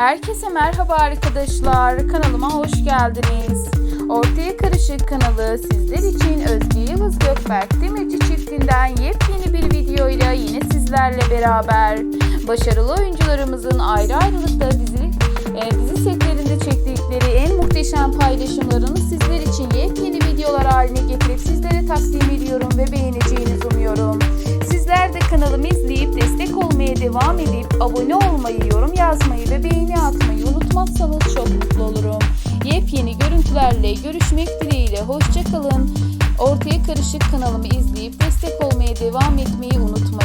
Herkese merhaba arkadaşlar. Kanalıma hoş geldiniz. Ortaya Karışık kanalı sizler için Özge Yıldız Gökberk Demirci çiftinden yepyeni bir videoyla yine sizlerle beraber başarılı oyuncularımızın ayrı ayrılıkta dizi, e, dizi setlerinde çektikleri en muhteşem paylaşımlarını sizler için yepyeni videolar haline getirip sizlere takdim ediyorum ve beğeneceğinizi umuyorum devam edip abone olmayı, yorum yazmayı ve beğeni atmayı unutmazsanız çok mutlu olurum. Yepyeni görüntülerle görüşmek dileğiyle hoşçakalın. Ortaya Karışık kanalımı izleyip destek olmaya devam etmeyi unutmayın.